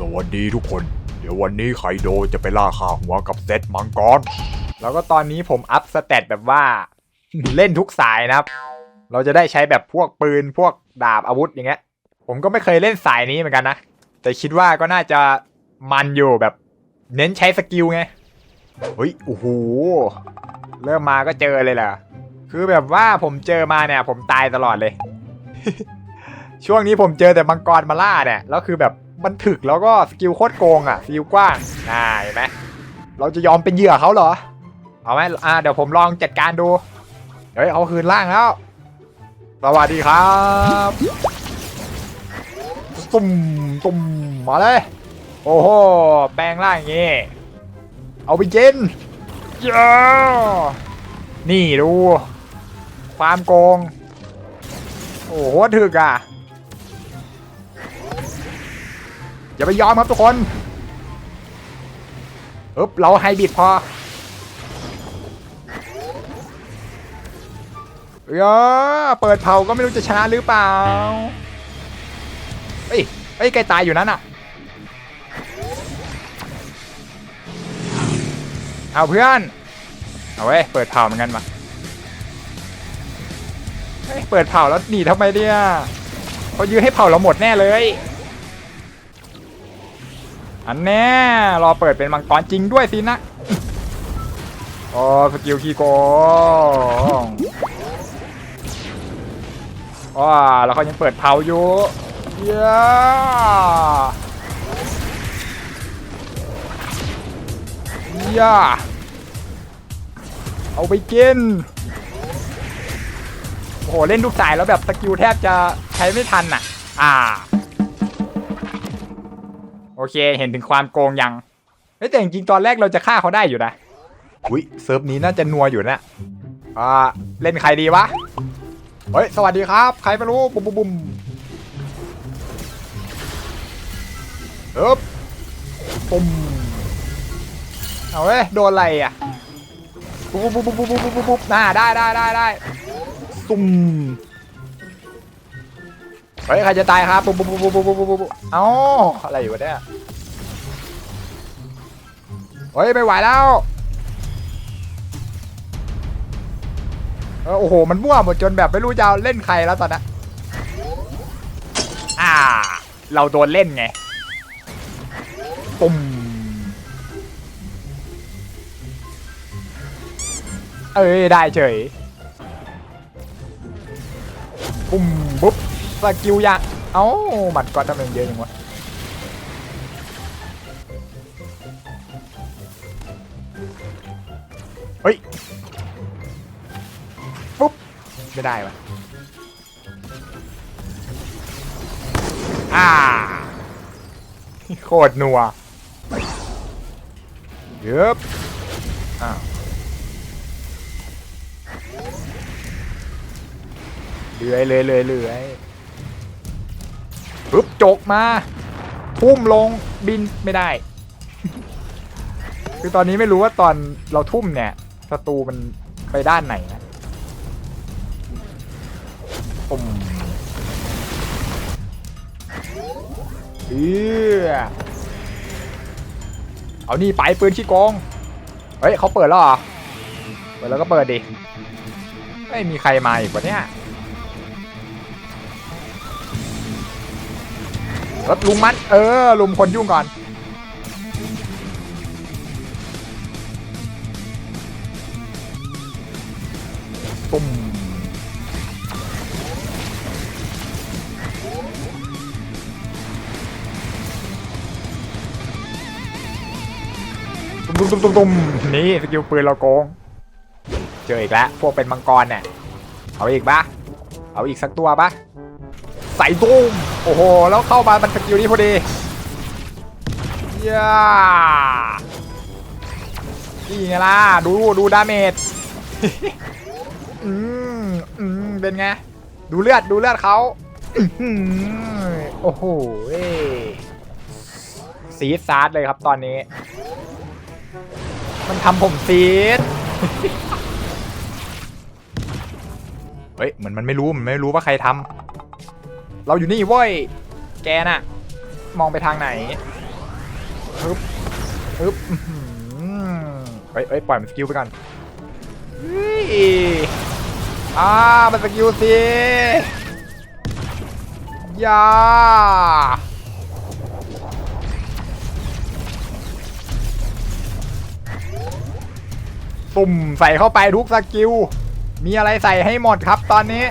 สวัสดีทุกคน เดี๋ยววันนี้ไคโดจะไปล่าขาหัวกับเซตมังกร แล้วก็ตอนนี้ผมอัพสเตตแบบว่า เล่นทุกสายนะครับ เราจะได้ใช้แบบพวกปืนพวกดาบอาวุธอย่างเงี้ย ผมก็ไม่เคยเล่นสายนี้เหมือนกันนะ แต่คิดว่าก็น่าจะมันอยู่แบบ เน้นใช้สกิลไง เฮ้ย โอ้โห เริ่มมาก็เจอเลยเหรอ คือแบบว่าผมเจอมาเนี่ย ผมตายตลอดเลย ช่วงนี้ผมเจอแต่มังกรมาล่าเนี่ย แล้วคือแบบ มันถึกแล้วก็สกิลโคตรโกงอะสกิลกว้างน่าเห็นไหมเราจะยอมเป็นเหยื่อเขาเหรอ เอาไหมอ่าเดี๋ยวผมลองจัดการดู เฮ้ยเขาคืนร่างแล้ว สวัสดีครับตุ่มตุ่มมาเลย โอ้โห แปลงร่างอย่างงี้ เอาไปกินย้านี่ดู ความโกง โอ้โหถึกอะ อย่าไปยอมครับทุกคนอึ๊บเราไฮบิดพอเออเปิดเผาก็ไม่รู้จะชนะหรือเปล่า เฮ้ย เฮ้ยใกล้ตายอยู่นั้นอะ เอาเพื่อน เอาเว้ย เปิดเผาเหมือนกันมาเฮ้ย เปิดเผาแล้วหนีทำไมเนี่ยเขายื้อให้เผาเราหมดแน่เลย อันแน่รอเปิดเป็นมังกรจริงด้วยสินะโอ้สกิลขี้โกงว้าแล้วเขายังเปิดเผาอยู่เย้เย้เอาไปกิน โอ้โห เล่นทุกสายแล้วแบบสกิลแทบจะใช้ไม่ทันอะ อ่า โอเค เห็นถึงความโกงยังแต่จริงๆตอนแรกเราจะฆ่าเขาได้อยู่นะอุ้ยเซิร์ฟนี้น่าจะนัวอยู่นะอ่าเล่นใครดีวะเฮ้ยสวัสดีครับ ใครไม่รู้บุมบุมบุมเอ๊บปุ่มเอาเว้ยโดนอะไรอะบุ๊บปุ๊บปุ๊บปุ๊บปุ๊บปุ๊บหน้าบุ๊ได้ได้ได้ซุ่ม เฮ้ยใครจะตายครับปุ๊บปุ๊บปุ๊บปุ๊บปุ๊บปุ๊บปุ๊บเอ้าอะไรอยู่วะเนี่ยเฮ้ยไม่ไหวแล้วเออโอ้โหมันมั่วหมดจนแบบไม่รู้จะเอาเล่นใครแล้วตอนนี้อ่า เราโดนเล่นไงปุ่มเอ้ยได้เฉยปุ่มปุ๊บ สกิลยะเอ้าหมัดก็ทำไมมันเยอะจังวะเฮ้ย ปุ๊บ ไม่ได้วะอ่า โคตรนัวเยบอ้าวเลื่อยเลยเลยเลื่อย ปุ๊บจกมา ทุ่มลงบินไม่ได้ คือตอนนี้ไม่รู้ว่าตอนเราทุ่มเนี่ยศัตรูมันไปด้านไหนนะปุ่มเออเอานี่ไปปืนชี้โกงเฮ้ยเขาเปิดแล้วเหรอ เปิดแล้วก็เปิดดิ ไม่มีใครมาอีกวะเนี่ย รถลุงมัน เออ ลุมคนยุ่งก่อนปุ่มตุ้มตุ้มตุ้มตุ้มนี่สกิลปืนเราโกง เจออีกแล้ว พวกเป็นมังกรเนี่ย เอาอีกปะเอาอีกสักตัวปะ ใส่ตุ้มโอ้โห แล้วเข้ามามันสกิลนี้พอดีย่านี่ไงล่ะ ดูดูดาเมจ อืมอืมเป็นไง ดูเลือดดูเลือดเขาโอ้โหซีดซาร์ดเลยครับตอนนี้ มันทำผมซีดเฮ้ยเหมือนมันไม่รู้มันไม่รู้ว่าใครทำ เราอยู่นี่เว้ย แกน่ะ มองไปทางไหนฮึบฮึบเฮ้ยเฮ้ยปล่อยมันสกิลไปก่อนเฮ้ยอ่ามันสกิลสิอย่าตุ่มใส่เข้าไปทุกสกิล มีอะไรใส่ให้หมดครับตอนนี้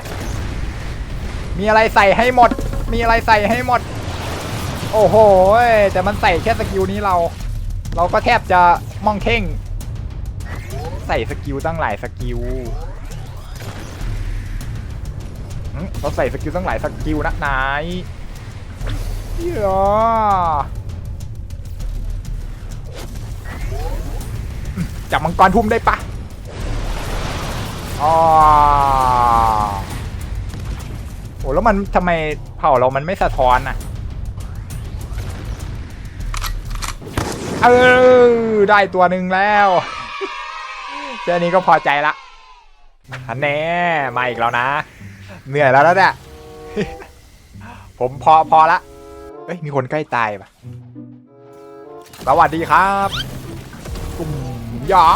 มีอะไรใส่ให้หมด มีอะไรใส่ให้หมด โอ้โห แต่มันใส่แค่สกิลนี้เรา เราก็แทบจะมองเท่ง ใส่สกิลตั้งหลายสกิลเราใส่สกิลตั้งหลายสกิลนะนายเหี้ยจับมังกรทุ่มได้ปะอ๋อ โอ้แล้วมันทำไมเผ่าเรามันไม่สะท้อนอะ เออ ได้ตัวหนึ่งแล้วแค่นี้ก็พอใจละอันแน่มาอีกแล้วนะ เหนื่อยแล้วแล้วเนี่ยผมพอพอละเอ้ย มีคนใกล้ตายปะสวัสดีครับตุ่มยา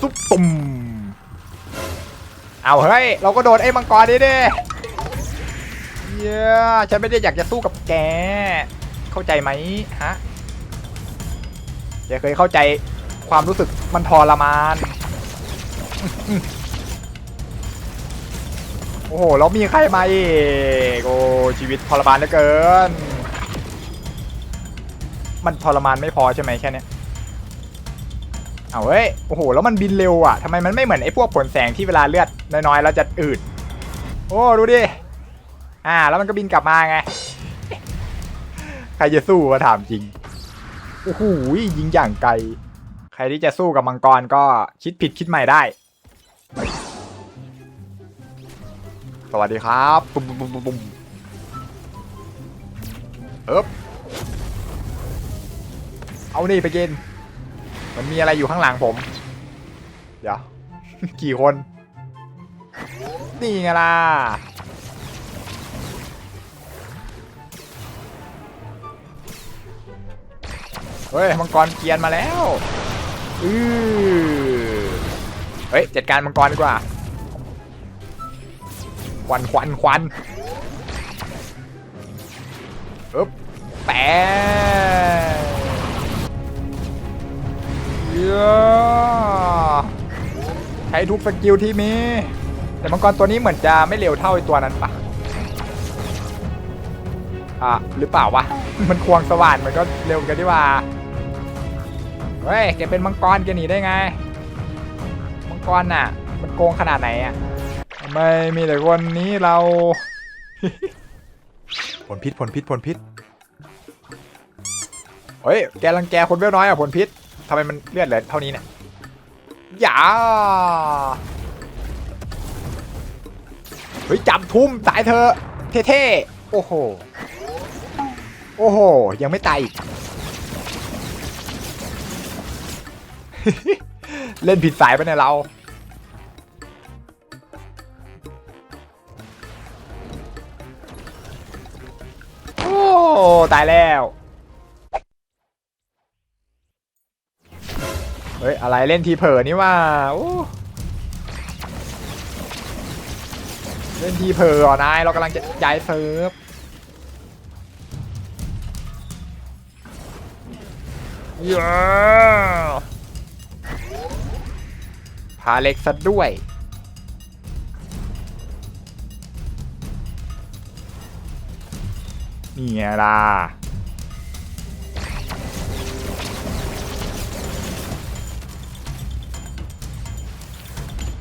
ซุปตุ่ม เอาเฮ้ย เราก็โดนไอ้มังกรนี่ดิเย้ฉันไม่ได้อยากจะสู้กับแก เข้าใจไหมฮะแกเคยเข้าใจความรู้สึกมันทรมาน โอ้โห แล้วมีใครมาอีกโอ้ชีวิตทรมานเหลือเกิน มันทรมานไม่พอใช่ไหมแค่นี้ เอาเว้ย โอ้โห แล้วมันบินเร็วอะทำไมมันไม่เหมือนไอ้พวกผลแสงที่เวลาเลือดน้อยๆแล้วจะอืด โอ้ ดูดิ อ่า แล้วมันก็บินกลับมาไง ใครจะสู้มาถามจริง โอ้โห ยิงอย่างไกล ใครที่จะสู้กับมังกรก็คิดผิดคิดใหม่ได้ สวัสดีครับปุ๊มปุ๊มปุ๊มปุ๊มเอ๊บเอานี่ไปกิน มันมีอะไรอยู่ข้างหลังผม เดี๋ยว กี่คน นี่ไงล่ะ เฮ้ย มังกรเกียนมาแล้ว อือเฮ้ย จัดการมังกรดีกว่า ควันควันควันอึ๊บแปะ ใช้ทุกสกิลที่มี แต่มังกรตัวนี้เหมือนจะไม่เร็วเท่าไอตัวนั้นปะอะหรือเปล่าวะ มันควงสว่านมันก็เร็วกันดีว่า เฮ้ยแกเป็นมังกรแกหนีได้ไง มังกรน่ะ มันโกงขนาดไหนอะทำไมมีแต่คนนี้เรา ผลพิษผลพิษผลพิษ เฮ้ย แกรังแกคนเวลน้อยอะผลพิษ ทำไมมันเลือดเหลือเท่านี้เนี่ยอย่าเฮ้ยจับทุ่มตายเธอเท่ๆโอ้โหโอ้โห ยังไม่ตายอีก เล่นผิดสายไปเนี่ยเรา โอ้ ตายแล้ว ฮ้ย อะไรเล่นทีเผลอนี่ว่าโอ้เล่นทีเผลอเหรอนายเรากำลังจะย้ายเซิร์ฟเย้พาเล็กซะด้วยนี่ไงล่ะ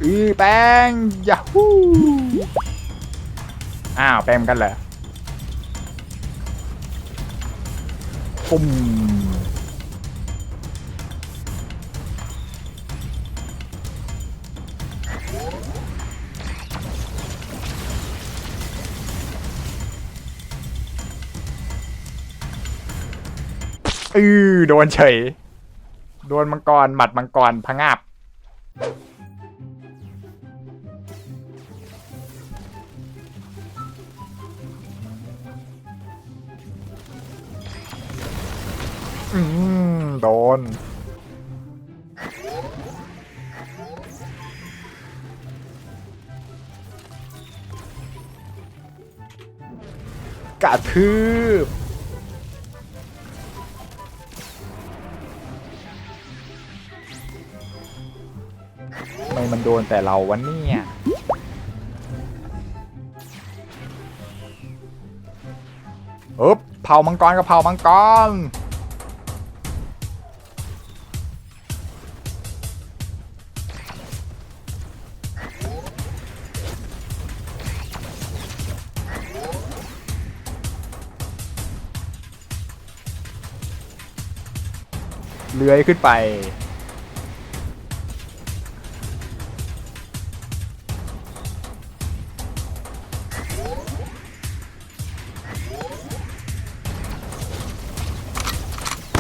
อือแป้งยาฮูอ้าวแป้งกันเหรอปุ่มอือโดนเฉย โดนมังกร หมัดมังกรพงาบ อืมโดน กระทืบทำไมมันโดนแต่เราวะเนี่ยอึ๊บเผามังกรกับเผามังกร เลื้อยขึ้นไป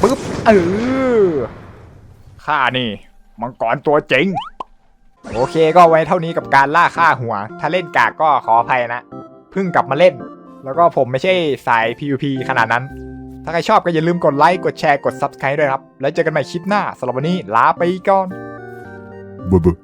ปึ๊บ เออข้านี่ มังกรตัวจริง โอเคก็ไว้เท่านี้กับการล่าฆ่าหัว ถ้าเล่นกากก็ขออภัยนะ เพิ่งกลับมาเล่น แล้วก็ผมไม่ใช่สาย PVP ขนาดนั้น ถ้าใครชอบก็อย่าลืมกดไลค์ กดแชร์ กด Subscribe ด้วยครับ แล้วเจอกันใหม่คลิปหน้าสำหรับวันนี้ลาไปก่อนบ๊ะบ๊ะ